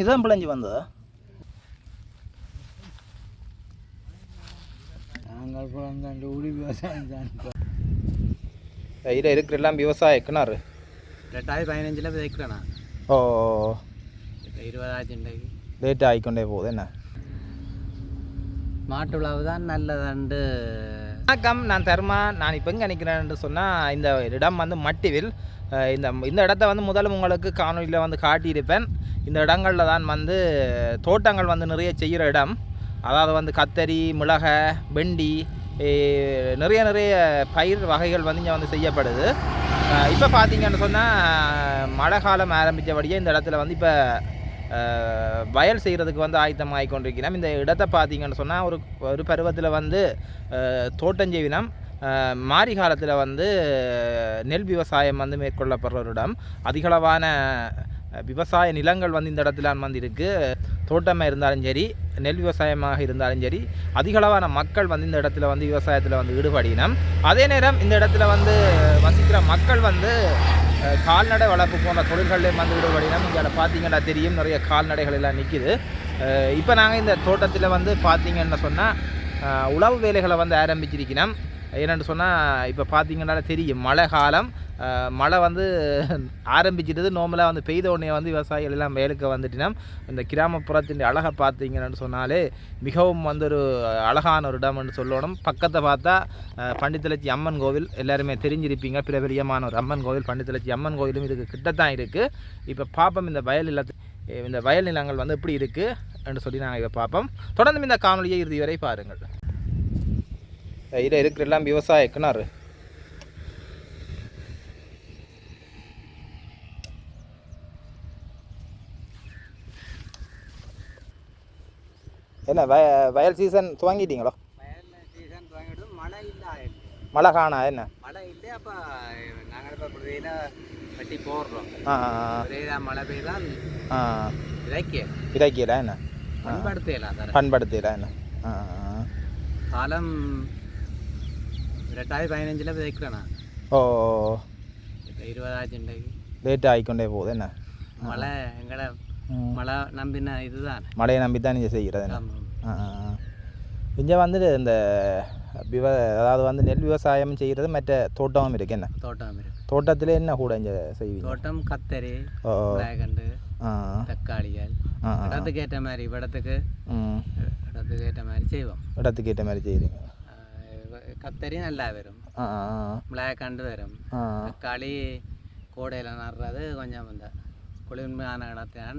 இதுதான் பிழைஞ்சி வந்ததா? நாங்கள் பிறந்த ஊடி விவசாயம் தான் இதில் இருக்கிற எல்லாம் விவசாய கிணறு. ரெண்டாயிரத்தி பதினஞ்சில் விதைக்கிறேன் நான் ஓ இப்போ இருபதாயிரத்தி லேட் ஆகிக்கொண்டே போகுது என்ன? மாட்டு உழவு தான் நல்லதண்டு. வணக்கம் நான் தர்மா. நான் இப்போ எங்கே நிற்கிறேன்னு சொன்னால் இந்த இடம் வந்து மட்டிவில். இந்த இந்த இடத்த வந்து முதல்ல உங்களுக்கு காணொலியில் வந்து காட்டியிருப்பேன். இந்த இடங்களில் தான் வந்து தோட்டங்கள் வந்து நிறைய செய்கிற இடம். அதாவது வந்து கத்தரி மிளகை வெண்டி நிறைய நிறைய பயிர் வகைகள் வந்து இங்கே வந்து செய்யப்படுது. இப்போ பார்த்தீங்கன்னு சொன்னால் மழை காலம் ஆரம்பித்தபடியே இந்த இடத்துல வந்து இப்போ வயல் செய்கிறதுக்கு வந்து ஆயத்தம் ஆகிக்கொண்டிருக்கிறோம் இந்த இடத்தை பார்த்தீங்கன்னு சொன்னால் ஒரு ஒரு பருவத்தில் வந்து அஹ், தோட்டம் செய்வினம். மாரி காலத்தில் வந்து நெல் விவசாயம் வந்து மேற்கொள்ளப்படுற ஒரு இடம். அதிகளவான விவசாய நிலங்கள் வந்து இந்த இடத்துல வந்து இருக்குது தோட்டமாக இருந்தாலும் சரி நெல் விவசாயமாக இருந்தாலும் சரி அதிகளவான மக்கள் வந்து இந்த இடத்துல வந்து விவசாயத்தில் வந்து ஈடுபடினம் அதே நேரம் இந்த இடத்துல வந்து வசிக்கிற மக்கள் வந்து கால்நடை வளர்ப்பு போன்ற தொழில்கள்லேயும் வந்து ஈடுபடினம் இங்கே பார்த்தீங்கன்னா தெரியும் நிறைய கால்நடைகள் எல்லாம் நிற்கிது இப்போ நாங்கள் இந்த தோட்டத்தில் வந்து பார்த்தீங்கன்னு சொன்னால் உழவு வேலைகளை வந்து ஆரம்பிச்சிருக்கணும். என்னென்னு சொன்னால் இப்போ பார்த்தீங்கன்னா தெரியும் மழை காலம் மழை வந்து ஆரம்பிச்சிட்டது. நார்மலாக வந்து பெய்த உடனே வந்து விவசாயிகள் எல்லாம் வேலுக்கு வந்துட்டினா இந்த கிராமப்புறத்தின் அழகை பார்த்தீங்கன்னு சொன்னாலே மிகவும் வந்து ஒரு அழகான ஒரு இடம்னு சொல்லணும். பக்கத்தை பார்த்தா அஹ், பண்டித்தலச்சி அம்மன் கோவில் எல்லாருமே தெரிஞ்சிருப்பீங்க. பிரபலியமான ஒரு அம்மன் கோவில் பண்டித்தலச்சி அம்மன் கோவிலும் இதுக்கு கிட்டத்தான் இருக்குது இப்போ பார்ப்போம் இந்த வயல் இல்லத்து இந்த வயல் நிலங்கள் வந்து எப்படி இருக்குது சொல்லி நாங்கள் இதை பார்ப்போம் தொடர்ந்து இந்த காணொலியை இறுதி வரை பாருங்கள். இதில் இருக்கிற எல்லாம் விவசாய கிணறு. என்ன வய வயல் சீசன் துவங்கிட்டீங்களோ? மழை காணா என்ன? மழை இல்லை அப்போ நாங்கள் இப்போ புதையில வெட்டி போடுறோம். மழை ஆ. விதைக்க இறக்கியில என்ன? பண்படுத்தலாம் தர பண்படுத்திடல என்ன? காலம் ரெண்டாயிரத்தி பதினஞ்சில் விதைக்கிறேன் நான். ஓ இருபதாயிரத்தி லேட் ஆகிக்கொண்டே போகுது என்ன? மழை எங்களை. மழை நம்பின இதுதான். மழையை நம்பி தான் நீங்கள் செய்கிறது. இங்கே வந்துட்டு இந்த விவ அதாவது வந்து நெல் விவசாயம் செய்கிறது மற்ற தோட்டமும் இருக்கு என்ன? தோட்டம் இருக்கு. தோட்டத்தில் என்ன கூட இங்கே செய்வீங்க? தோட்டம் கத்தரி வேகண்டு தக்காளிகள் இடத்துக்கு ஏற்ற மாதிரி இடத்துக்கு இடத்துக்கு ஏற்ற மாதிரி செய்வோம். இடத்துக்கு ஏற்ற மாதிரி செய்கிறீங்க கத்தரி நல்லா வரும். ஆ மிளகாண்டு வரும். தக்காளி கோடையில் நடுறது கொஞ்சம் இந்த குளிர்மையான இடத்தான்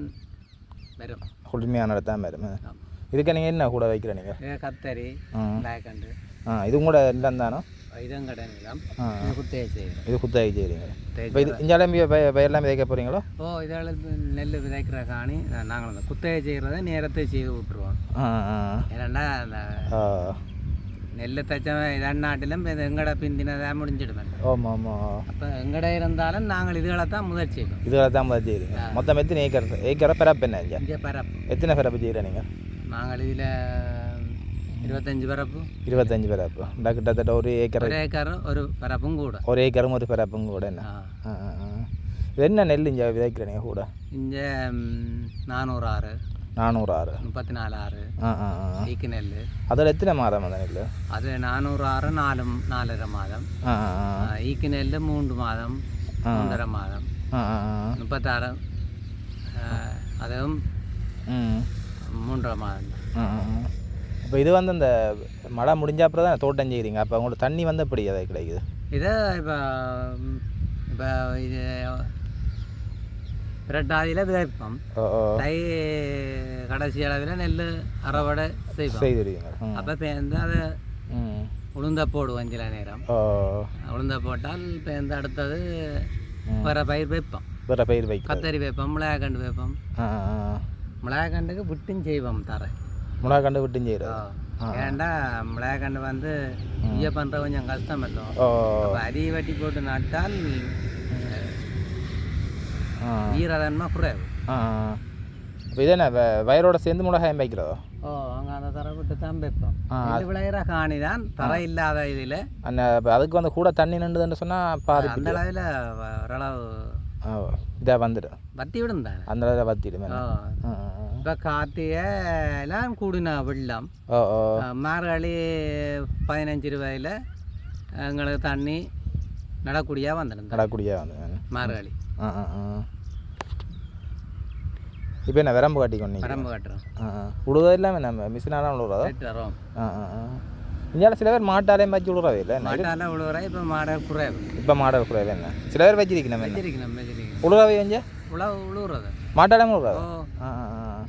வரும். குளிர்மையான இடத்தான் வரும். இதுக்கு நீங்கள் என்ன கூட வைக்கிற நீங்கள் கத்தரி ம். மிளகாண்டு ஆ இது கூட இடம் தானோ? இதுவும் கடை நிலம் ஆ. இது குத்தையை செய்கிறோம் இது குத்தகை செய்கிறீங்க குத்தகை இப்போ இது இஞ்சாலும் பயிரெல்லாம் விதைக்க போகிறீங்களோ ஓ இதால் நெல் விதைக்கிற காணி நாங்கள் அந்த குத்தகை செய்கிறத நேரத்தை செய்து விட்டுருவோம் ஏன்னா நெல் தச்சவன் இதன்னாட்டிலும் இது எங்கட பிந்தினதாக முடிஞ்சிடுமே ஆமாம் ஆமாம் அப்போ எங்கட இருந்தாலும் நாங்கள் இதுகளை தான் முதல் செய்வோம் இதுகளை தான் முதல் செய்கிறீங்க மொத்தம் எத்தனை ஏக்கர் ஏக்கரை பிறப்பு என்ன இங்கே இங்கே பரப்பு எத்தனை பிறப்பு செய்கிற நீங்கள் நாங்கள் இதில் இருபத்தஞ்சி பரப்பு இருபத்தஞ்சு பிறப்பு இந்த கிட்டத்தட்ட ஒரு ஏக்கர் ஒரு ஏக்கர் ஒரு பரப்பும் கூட ஒரு ஏக்கரும் ஒரு பிறப்பும் கூட என்ன என்ன நெல் இங்கே விதைக்கிறீங்க கூட இங்கே நானூறு ஆறு நானூறு ஆறு முப்பத்தி நாலு ஆறு ஈக்கு நெல் அதில் எத்தனை மாதம் அந்த நெல் அது நானூறு ஆறு நாலு நாலரை மாதம். ஈக்கு நெல் மூன்று மாதம். மூன்றரை மாதம். முப்பத்தாறு அதுவும் மூன்றரை மாதம் இப்போ இது வந்து இந்த மழை முடிஞ்ச அப்புறம் தான் தோட்டம் செய்கிறீங்க அப்போ உங்களுக்கு தண்ணி வந்து எப்படி அதை கிடைக்குது? இதை இப்போ இப்போ இது ரெட்டாதியில் விதைப்போம் தை கடைசி அளவில் நெல் அறுவடை செய்வோம் செய்திருக்கீங்க அப்போ பேர்ந்து அதை உளுந்த போடுவோம் சில நேரம் உளுந்த போட்டால் பேர்ந்து அடுத்தது. வேறு பயிர் வைப்போம் வேறு பயிர் வைக்க கத்தரி வைப்போம் மிளகாக்கண்டு வைப்போம் மிளகாக்கண்டுக்கு விட்டும் செய்வோம் தர முளை கண்டு விட்டும் செய்கிறது ஏன்டா மிளகாக்கண்டு வந்து இய பண்ணுற கொஞ்சம் கஷ்டம் இல்லை அப்போ வெட்டி போட்டு நட்டால் ஈரதன்மை குறைவு. இப்போ இது என்ன வ- வயலோட சேர்ந்து மிளகாயம் வைக்கிறதோ? ஓ அங்கே அந்த தர விட்டு தான் வைப்போம். நெல் விளையிற காணி தான் தர இல்லாத இதில். அந்த அதுக்கு வந்து கூட தண்ணி நின்றுதுன்னு சொன்னால் பாதி அந்த அளவில் ஓரளவு இதாக வந்துடும். வத்தி விடும் தானே? அந்த ஆ, ஆ. இப்போ கார்த்திகை எல்லாம் கூடின வெள்ளம். மார்கழி பதினஞ்சு ரூபாயில் எங்களுக்கு தண்ணி நடக்கூடியா வந்துடும் நடக்கூடிய வந்து மார்கழி. ஆ ஆ ஆ. இப்போ என்ன விரம்பு கட்டி கொண்டீங்க பரம்பு கட்டுறோம். ஆ ஆ. உழுதா இல்லாமல் நம்ம மிஷினாலாம் உழுறதா ரைட் வரோம் ஆ ஆ ஆ. இந்தியாவில் சில பேர் மாட்டாலையும் வச்சு விழுறதே இல்லை மாட்டால உழுவுறா இப்போ மாட குறைவு இப்போ மாடல் குறையில என்ன? சில பேர் வச்சிருக்கணும் என்ன? வச்சிருக்கணும் வச்சிருக்கணும். உழுறவை கொஞ்சம் உழவு உழுவுறது? மாட்டாலையும் உழுறதா ஓ. ஆ ஆ ஆ.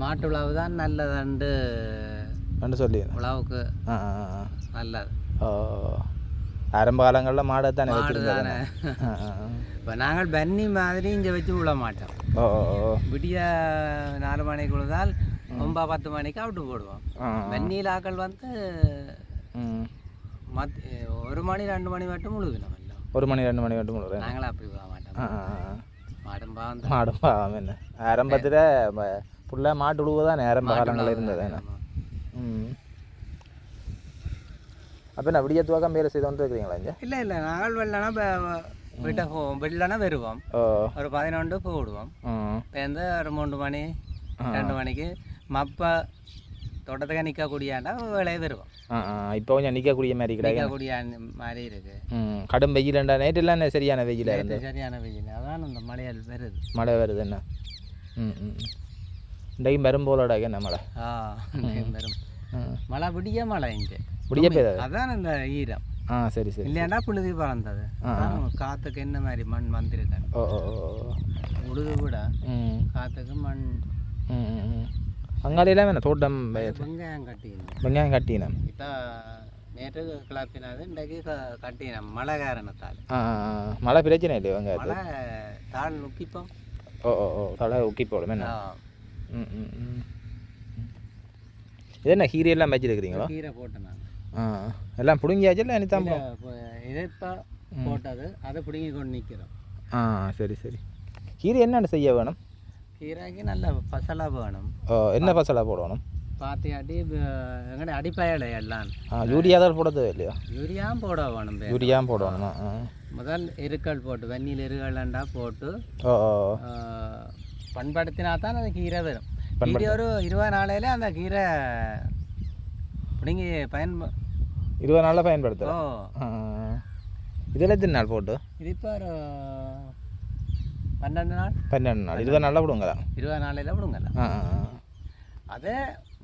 மாட்டு உழவு தான் நல்லதுண்டு ரெண்டு சொல்லி உழவுக்கு ஆ ஆ ஆ நல்லது. ஓ. ஆரம்ப காலங்களில் மாடை தானே ஆ. இப்போ நாங்கள் பன்னி மாதிரி இங்கே வச்சு விழ மாட்டோம். ஓ விடிய நாலு மணிக்கு உழுதால் ஒன்பது பத்து மணிக்கு அவுட்டு போடுவோம். ஆ ஆ. வெந்நீலாக்கள் வந்து மத் ஒரு மணி ரெண்டு மணி மட்டும் எல்லாம். ஒரு மணி ரெண்டு மணி மட்டும் விழுறேன் நாங்களும் அப்படி போக மாட்டோம். மாடும் பாவம் மாடும் பாவம் என்ன? ஆரம்பத்தில் ஃபுல்லாக மாட்டு உழுவுதான்? ஆரம்ப காலங்களில் இருந்தது. ம். அப்போ நான் விடிய துவக்கம் வேலை செய்து வந்து இருக்கிறீங்களா இங்கே? இல்லை இல்லை நாங்கள் வெள்ளனா வீட்டை போவோம் வெள்ளனா வருவோம். ஒரு பதினொன்று போடுவோம். இப்போ ஒரு மூன்று மணி ரெண்டு மணிக்கு மப்ப தோட்டத்துக்கு நிற்கக்கூடியாண்டா வேலையை வருவோம் இப்போ கொஞ்சம் நிற்கக்கூடிய மாதிரி கிடையாது நிற்கக்கூடிய மாதிரி இருக்கு. கடும் வெயிலண்டா நைட்டெல்லாம் என்ன சரியான வெயில சரியான வெயில். அதான் இந்த மழையால் வருது. மழை வருது என்ன? ம் ம் இன்றைக்கும் பெரும்போலடா என்ன மழை? ஆ வரும். மழை விடிய மழை இங்கே. விடிய அதான் இந்த ஈரம். ஆ சரி சரி இல்லையாண்டா புழுதி பறந்தது? காற்றுக்கு என்ன மாதிரி மண் வந்திருக்கு ஓ ஓ. உழுது விட. ம். காற்றுக்கு மண். ம் ம், ம். அங்காடியெல்லாம் என்ன தோட்டம் வெங்காயம் கட்டிக்கணும் வெங்காயம் கட்டினேன் இப்போ நேற்று கிளப்பினது இன்றைக்கு கட்டினோம் மழை காரணத்தால். மழை பிரச்சனை இல்லையா வெங்காயத்து மழை தாள் நுக்கிப்போம். ஓ ஓ ஓ. தலை உக்கி போடும் என்ன ம் ம் ம். இது என்ன ஹீரியெல்லாம் வச்சிருக்கிறீங்களா கீரை போட்டேன் நான். ஆ எல்லாம் பிடுங்கியாச்சு இல்லை இதை இப்போ போட்டது. அதை பிடுங்கி கொண்டு நிற்கிறோம் ஆ சரி சரி. கீரை என்னென்ன செய்ய வேணும்? கீரைக்கு நல்ல பசலாக வேணும். ஓ என்ன பசலா போடணும்? பாத்தியாட்டி எங்கட அடிப்பயலை எல்லாம். யூரியா தான் போட தேவையில்லையா யூரியாவும் போட வேணும் பே. யூரியா போடணுமா முதல் எருக்கள் போட்டு வெந்நீர் எருக்கள்ண்டா போட்டு பண்படுத்தினா தான் அந்த கீரை வரும். கீரை ஒரு இருபது நாளையில அந்த கீரை பிடுங்கி பயன் இருபது நாளில் ஆ இதில் எத்தனை நாள் போட்டு? இது இப்போ ஒரு பன்னெண்டு நாள். பன்னெண்டு நாள். இருபது நாளில் விடுங்க இருபது நாளையில ஆ. அது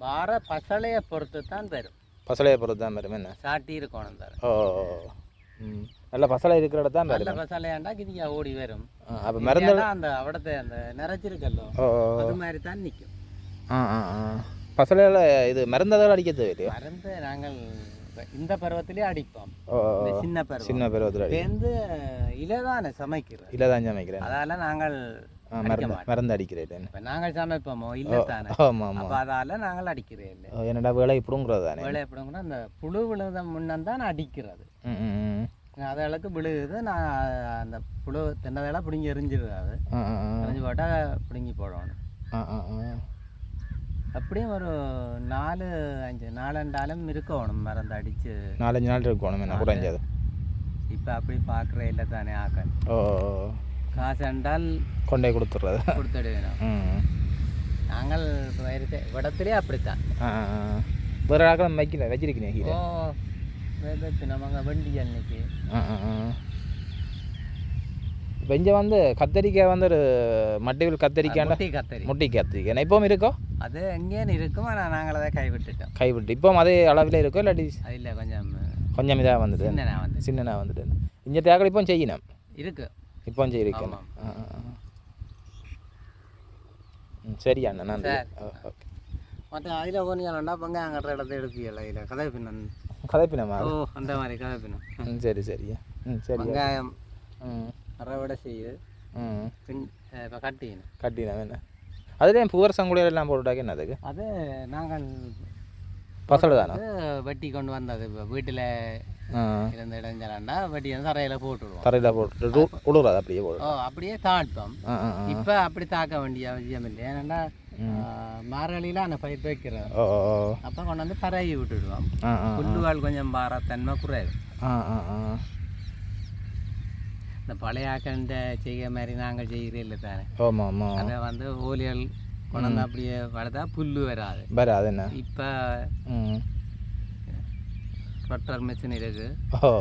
வார பசலையை பொறுத்து தான் வரும் பசலையை பொறுத்து தான் வரும் என்ன? சாட்டி இருக்கணும் தரும் ஓ நல்ல பசலை இருக்கிற இடத்த தான் நல்ல பசலையாண்டா கிதியா ஓடி வரும். அப்போ மருந்து அந்த அவடத்தை அந்த நிறைச்சிருக்கல்லோ. அது மாதிரி தான் நிற்கும் ஆ ஆ ஆ. பசலையில் இது மருந்ததால் அடிக்க தேவையில்லையா? மருந்து நாங்கள் இந்த பருவத்திலே அடிப்போம். சின்ன பருவம். சின்ன பருவத்தில் சேர்ந்து இலதானே சமைக்கிறது இல்லை தான் சமைக்கிறேன். அதால நாங்கள் மருந்து மருந்து அடிக்கிறேன் இப்ப நாங்கள் சமைப்போமோ? இல்லை தானே. ஆமாம் ஆமாம் அப்போ அதால நாங்கள் அடிக்கிறே இல்லை ஓ, என்னடா வேலை இப்படிங்கிறது தானே வேலை எப்படிங்கன்னா அந்த புழு விழுத முன்னம் தான் அடிக்கிறது. அதளவுக்கு விழுகுது. நான் அந்த புழு தென்னதெல்லாம் பிடுங்கி ஆ. எரிஞ்சு போட்டால் பிடுங்கி போடணும் ஆ ஆ ஆ. அப்படியும் ஒரு நாலு அஞ்சு நாலண்டாலும் இருக்கணும். மருந்து அடித்து நாலஞ்சு நாள் இருக்கணும் என்ன குறைஞ்சது இப்போ அப்படி பார்க்குற இல்லை தானே ஆக்கள் ஓ. காசு என்றால் கொண்டே கொடுத்துட்றது கொடுத்துட வேணும் ம். நாங்கள் வயிறு இடத்துலேயே அப்படித்தான். வேறு ஆக்கள் வைக்கல வச்சிருக்கீங்க ஓ வேதத்து நமங்க வண்டி அன்னைக்கு. இப்போ இங்கே வந்து கத்தரிக்காய் வந்து ஒரு மட்டைவில் கத்தரிக்காண்டா முட்டி கத்தரி. முட்டி கத்திரிக்காய் இப்போவும் இருக்கோ? அது எங்கேயும் இருக்கும் ஆனால் நாங்கள் அதை கைவிட்டுட்டோம். கைவிட்டு. இப்போ அதே அளவில் இருக்கோ இல்லாட்டி இல்லை கொஞ்சம் கொஞ்சம் இதாக வந்துட்டு? சின்னனா வந்து சின்னனா வந்துட்டு. இங்கே தேக்கல் இப்போ செய்யணும்? இருக்கு. இப்போ செய்யிருக்கணும் சரி அண்ணா நன்றி. சரி. ஓகே. மற்ற அதில் போனீங்கன்னா பங்க அங்கே இடத்த எடுப்பீங்களா இதில் கதை பின்னன் கதைப்பினமா ஓ அந்த மாதிரி கதை பின்னம் ம் சரி சரியா ம் சரி வெங்காயம் ம். அறவிட செய்யுது ம். பின் இப்போ கட்டிக்கணும். கட்டினா என்ன? அதுலேயும் பூவர் சங்குடியல் எல்லாம் போட்டுட்டாக்க என்னதுக்கு அது நாங்கள் பசலை தானா? வெட்டி கொண்டு வந்தது. வீட்டில் இருந்த இடைஞ்சலாண்டா வெட்டி வந்து தரையில் போட்டுடுவோம். தரையில் போட்டு உழுறாது அப்படியே போடு ஓ அப்படியே ஆ. இப்போ அப்படி தாக்க வேண்டிய அவசியம் இல்லை. ஏன்னா மாரளியில் அந்த பயிர் வைக்கிறோம். அப்போ கொண்டு வந்து பரவி விட்டுடுவோம். புல்லுகள் கொஞ்சம் பாரத்தன்மை குறைவு. ஆ ஆ ஆ. இந்த பழைய ஆக்கண்ட செய்கிற மாதிரி நாங்கள் செய்கிறே இல்லை தானே. ஆமாம் ஆமாம் அதை வந்து ஓலியல் கொண்டாந்து அப்படியே வளர்த்தா புல் வராது. வேறு அது என்ன? இப்போ ரொட்டர் மிஷின் இருக்கு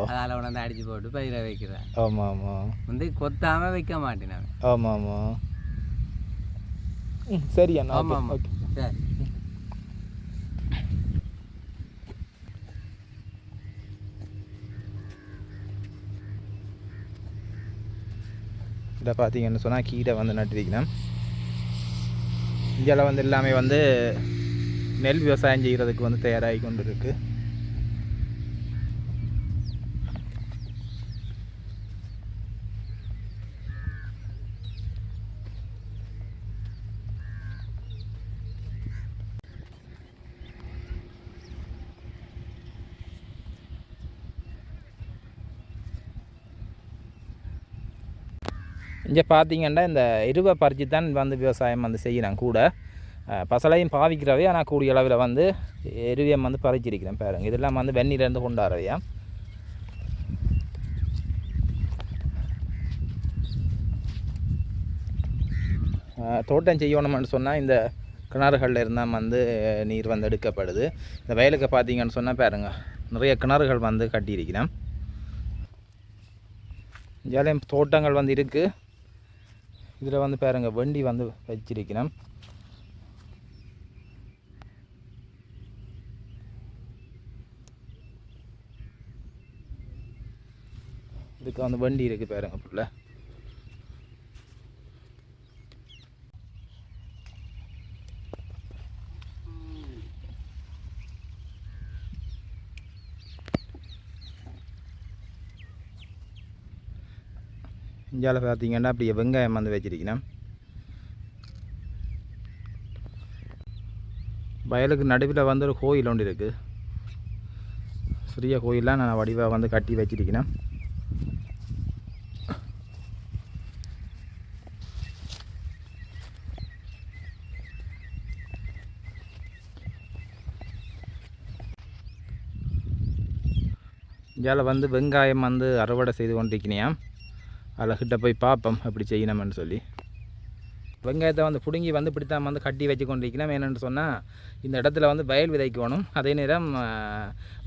அதால் கொண்டாந்து அடிச்சு போட்டு பயிரை வைக்கிறேன். ஆமாம் ஆமாம் வந்து கொத்தாமல் வைக்க மாட்டேன் நான். ஆமாம் ஆமாம் ம் சரி ஆமாம் ஓகே சரி. இதை பார்த்தீங்கன்னு சொன்னால் கீரை வந்து நட்டிருக்கிறேன் இந்தியாவில் வந்து எல்லாமே வந்து நெல் விவசாயம் செய்கிறதுக்கு வந்து தயாராகி கொண்டு இருக்குது இங்கே பார்த்தீங்கன்னா இந்த எருவை பறித்து தான் வந்து விவசாயம் வந்து செய்கிறேன் கூட. பசலையும் பாவிக்கிறவே ஆனால் கூடிய அளவில் வந்து எருவியம் வந்து பறிச்சிருக்கிறேன் பாருங்க. இதெல்லாம் வந்து வெந்நீர்லேருந்து கொண்டாடுறவையா? தோட்டம் செய்யணும்னு சொன்னால் இந்த கிணறுகளில் இருந்தால் வந்து நீர் வந்து எடுக்கப்படுது. இந்த வயலுக்கு பார்த்தீங்கன்னு சொன்னால் பாருங்க நிறைய கிணறுகள் வந்து கட்டியிருக்கிறேன். ஜாலியம் தோட்டங்கள் வந்து இருக்குது இதில் வந்து பாருங்க வண்டி வந்து வச்சிருக்கிறேன். இதுக்கு வந்து வண்டி இருக்குது பாருங்க புள்ள. இந்தியாவில் பார்த்தீங்கன்னா அப்படியே வெங்காயம் வந்து வச்சிருக்கிறேன் வயலுக்கு நடுவில் வந்து ஒரு கோயில் ஒன்று இருக்குது சிறிய கோயிலாக நான் வடிவாக வந்து கட்டி வச்சிருக்கிறேன் இந்தியாவில் வந்து வெங்காயம் வந்து அறுவடை செய்து கொண்டிருக்கிறேன் அதில் கிட்ட போய் பார்ப்போம் எப்படி செய்யணும்னு சொல்லி. வெங்காயத்தை வந்து பிடுங்கி வந்து இப்படித்தான் வந்து கட்டி வச்சு கொண்டிருக்கிறோம் என்னென்னு சொன்னால் இந்த இடத்துல வந்து வயல் விதைக்கணும். அதே நேரம்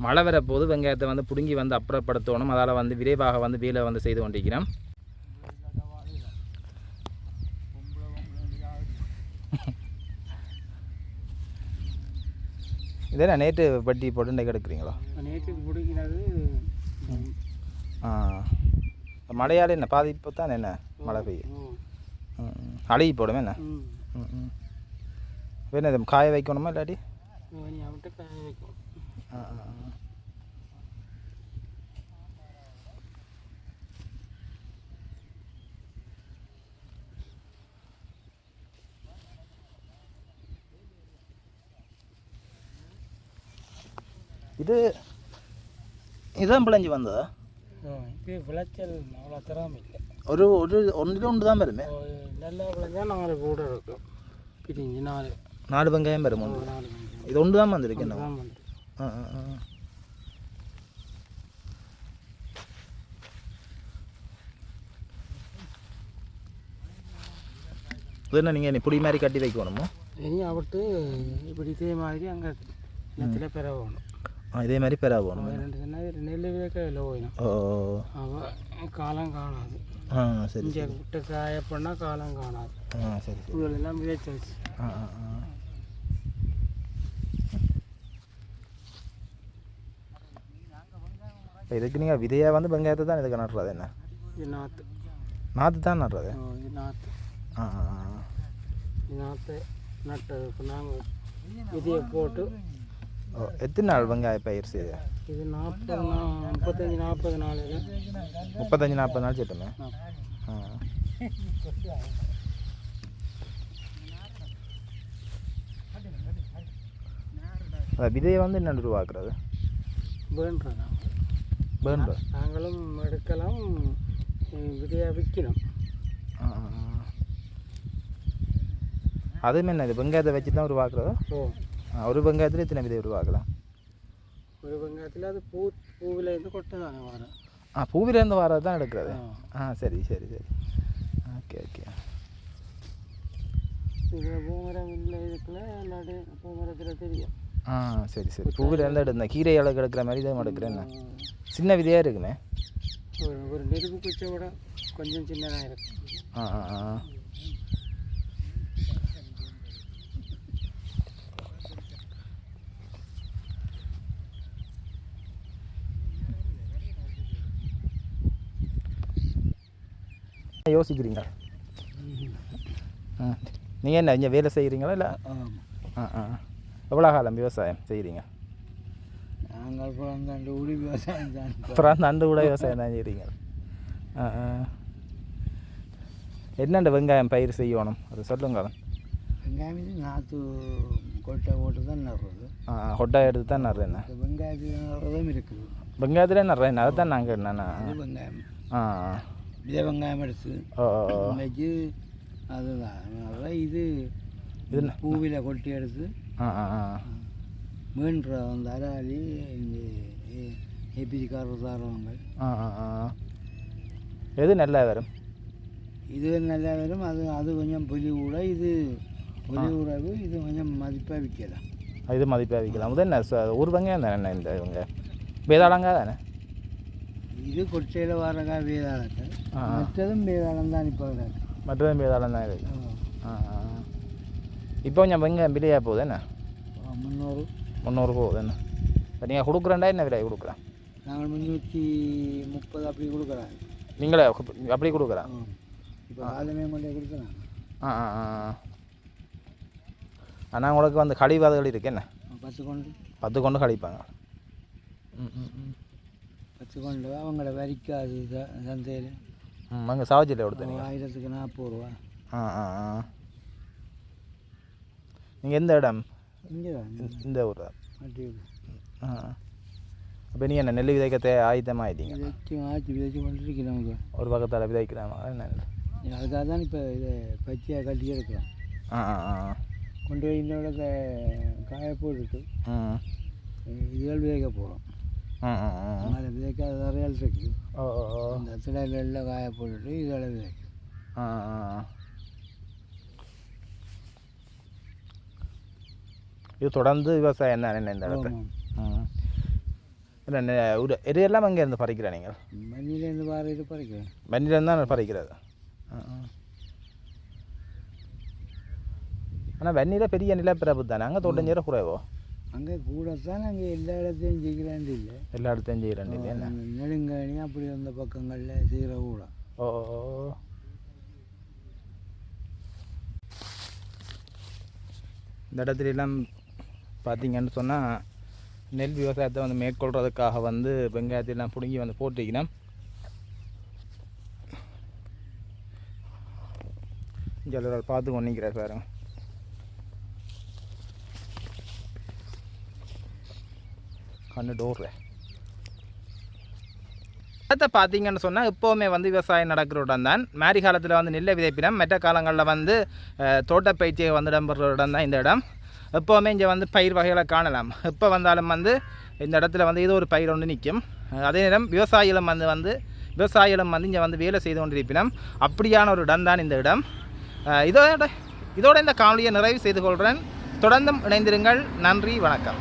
மழை வர போது வெங்காயத்தை வந்து பிடுங்கி வந்து அப்புறப்படுத்தணும். அதால் வந்து விரைவாக வந்து வேலை வந்து செய்து கொண்டிருக்கிறோம். இதென்ன நேற்று பட்டி போட்டு கிடக்குறீங்களா? நேற்றுக்கு பிடிக்கிறது ஆ. மழையால் என்ன? பாதிப்பு தான் என்ன? மழை பெய்யும். அழுகி போடுமே என்ன? வேணும் இதை காய வைக்கணுமா இல்லாட்டி. இது இதான் பிழைஞ்சி வந்ததா? இப்போ விளைச்சல் அவ்வளோ தராமல் இல்லை. ஒரு ஒரு ஒன்று ஒன்று தான் வருமே? நல்லா விளைஞ்சா நாலு கூட இருக்கும். பிரிஞ்சு நாலு. நாலு வெங்காயம் வரும் ஒன்று. நாலு இது ஒன்று தான் வந்திருக்கு என்ன தான் வந்து ஆ ஆ ஆ. இது என்ன நீங்கள் இப்படி மாதிரி கட்டி வைக்கணுமோ? இனி அவட்டு இப்படி இதே மாதிரி அங்கே நெத்தில் பெற வேணும். ஆ இதே மாதிரி பெறா போகணும் ரெண்டு சொன்னால் நெல் விதைக்க இல்லை போயிடும் ஓ அவள் காலம் காணாது ஆ சரி இங்கே விட்டு காய பண்ணால் காலம் காணாது சரி சரி இதெல்லாம் விதைச்சாச்சு இப்போ இதுக்கு நீங்கள் விதையாக வந்து வெங்காயத்தை தான் இதுக்கு நடுறது என்ன இது நாற்று நாற்று தான் நடுறது இது நாற்று ஆ ஆ ஆ இது நாற்று நட்டது இப்போ நாங்கள் விதையை போட்டு ஓ எத்தனை நாள் வெங்காய பயிர் செய்யுது இது நாற்பது நா முப்பத்தஞ்சு நாற்பது நாளையில் முப்பத்தஞ்சு நாற்பது நாள் சிட்டுமே ஆ. விதையை வந்து என்ன உருவாக்குறது? வேண்டுறதா பேர்ன் நாங்களும் எடுக்கலாம். விதையாக விற்கணும். அதுவுமே என்ன இது வெங்காயத்தை வச்சு தான் உருவாக்குறதோ? ஓ. ஒரு வெங்காயத்தில் இத்தனை விதை உருவாக்கலாம் ஒரு வெங்காயத்தில் அது பூ பூவில் இருந்து கொட்டை தானே வரும் ஆ பூவிலேருந்து வரது தான் எடுக்கிறது ஆ சரி சரி சரி ஓகே ஓகே இது பூமரம் இல்லை இதுக்குள்ள இல்லாட்டி பூமரத்தில் தெரியும் ஆ சரி சரி பூவிலேருந்து எடுத்தேன் கீரை அளவுக்கு எடுக்கிற மாதிரி தான் எடுக்கிறேன். சின்ன விதையாக இருக்குமே ஒரு ஒரு நெருப்பு குச்சை விட கொஞ்சம் சின்னதாக இருக்கும் ஆ ஆ ஆ யோசிக்கிறீங்க? ஆ நீங்கள் என்ன இங்கே வேலை செய்கிறீங்களா இல்லை? ஆ ஆ. எவ்வளோ காலம் விவசாயம் செய்கிறீங்க நாங்கள் பிறந்தாண்டு உளி விவசாயம் தான் அண்டு கூட விவசாயம் தான் செய்கிறீங்க ஆ ஆ. என்னென்ன வெங்காயம் பயிர் செய்யணும்? அது சொல்லுங்க. வெங்காயம் நாற்று கொட்டை போட்டு தான் நடுறது. ஆ கொட்டை எடுத்து தான் நடுறேன் வெங்காயத்தில் நடுறதும் இருக்குது. வெங்காயத்தில் நடுறேன் அதை தான் நாங்கள் என்னண்ணா வெங்காயம். ஆ. இதே வெங்காயம் எடுத்து. வச்சு அதுதான். இது இது? பூவில் கொட்டி எடுத்து ஆ ஆ ஆ. மீன்ற அந்த அராலி இந்த ஏபிசிக்காரர் தாரவங்க. எது நல்லா வரும்? இது நல்லா வரும். அது அது கொஞ்சம் புலி கூட இது புலி உறவு இது கொஞ்சம் மதிப்பாக விற்கலாம். இது மதிப்பாக விற்கலாம். முதல் ஒரு வெங்காயம் தானே இந்த இவங்க வேதாளங்கா தானே? இது கொச்சையில் வரக்கா வேதாளத்தை ஆ. மற்றதும் வேதாளம் தான் இப்போ மற்றதும் வேதாளம் தான் ஆ இப்போ கொஞ்சம் வெங்காயம் விலையாக போகுது என்ன முந்நூறு முந்நூறு போகுது என்ன இப்போ நீங்கள் கொடுக்குறேன்டா என்ன விலை கொடுக்குறேன் நாங்கள் முந்நூற்றி முப்பது அப்படி கொடுக்குறாங்க நீங்களே அப்படி கொடுக்குறேன் இப்போ ஆளுமே கொண்டே கொடுக்குறாங்க ஆ ஆ ஆ ஆனால் உங்களுக்கு வந்து கழிவாதுகள் இருக்கு என்ன பத்து கொண்டு பத்து கொண்டு கழிப்பாங்க ம் ம் ம் பத்து கொண்டு அவங்கள வரிக்காது சந்தையில். ம் அங்கே சாவச்சியில் கொடுத்தீங்க ஆயிரத்துக்கு நாற்பது ரூபா. ஆ ஆ ஆ. நீங்கள் எந்த இடம்? இங்கே தான் இந்த- ஊர் தான் ஆ. அப்போ நீங்கள் என்ன நெல் விதைக்கத்தை ஆயுதமாக ஆயிட்டீங்க விதைச்சு ஆச்சு விதைச்சு கொண்டு இருக்கிறோம் ஒரு பக்கத்தால் விதைக்கிறாமா என்ன அதுக்காக தான் இப்போ இதை பச்சையாக கட்டி எடுக்கிறோம். ஆ ஆ ஆ. கொண்டு போய் இந்த இடத்த காய போட்டுட்டு இதுகள் விதைக்க போகிறோம் ம் அதில் விதைக்காத நிறையால் இருக்குது அந்த திடையில காய போட்டுட்டு இதில் விதைக்கும். இது தொடர்ந்து விவசாயம் தான் என்ன இந்த இடத்துல நெ- ஒரு இது எல்லாம் அங்கே இருந்து பறிக்கிற நீங்கள் மண்ணிலேருந்து இது பறிக்கிறேன் வண்டியிலேருந்து தான் பறிக்கிறது ஆனால் வெந்நீரை பெரிய நிலப்பிறப்பு தானே அங்கே தொட்டஞ்சீர குறைவோ அங்கே கூட தான் அங்கே எல்லா இடத்தையும் செய்கிறாண்டு இல்லை எல்லா இடத்தையும் செய்கிறேன் இல்லையா என்ன? நெடுங்கணி அப்படி அந்த பக்கங்களில் செய்கிற கூட ஓ. இந்த இடத்துல எல்லாம் பார்த்தீங்கன்னு சொன்னால் நெல் விவசாயத்தை வந்து மேற்கொள்றதுக்காக வந்து வெங்காயத்தை எல்லாம் பிடுங்கி வந்து போட்டிருக்கணும் எல்லாரும் பார்த்து கொண்டிருக்கிறார் பாருங்க. கண்ணு டோரு இடத்தை பார்த்தீங்கன்னு சொன்னால் எப்போவுமே வந்து விவசாயம் நடக்கிற இடம் தான். மாரி காலத்தில் வந்து நெல்லை விதைப்பினம் மற்ற காலங்களில் வந்து தோட்டப்பயிற்சியை வந்து இடம்பெற இடம் தான் இந்த இடம். எப்போவுமே இங்கே வந்து பயிர் வகைகளை காணலாம். எப்போ வந்தாலும் வந்து இந்த இடத்துல வந்து ஏதோ ஒரு பயிர் ஒன்று நிற்கும். அதே நேரம் விவசாயிகளும் வந்து வந்து விவசாயிகளும் வந்து இங்கே வந்து வேலை செய்து கொண்டிருப்பினம். அப்படியான ஒரு இடம் தான் இந்த இடம். இதோட இதோட இந்த காணொலியை நிறைவு செய்து கொள்கிறேன். தொடர்ந்தும் இணைந்திருங்கள். நன்றி வணக்கம்.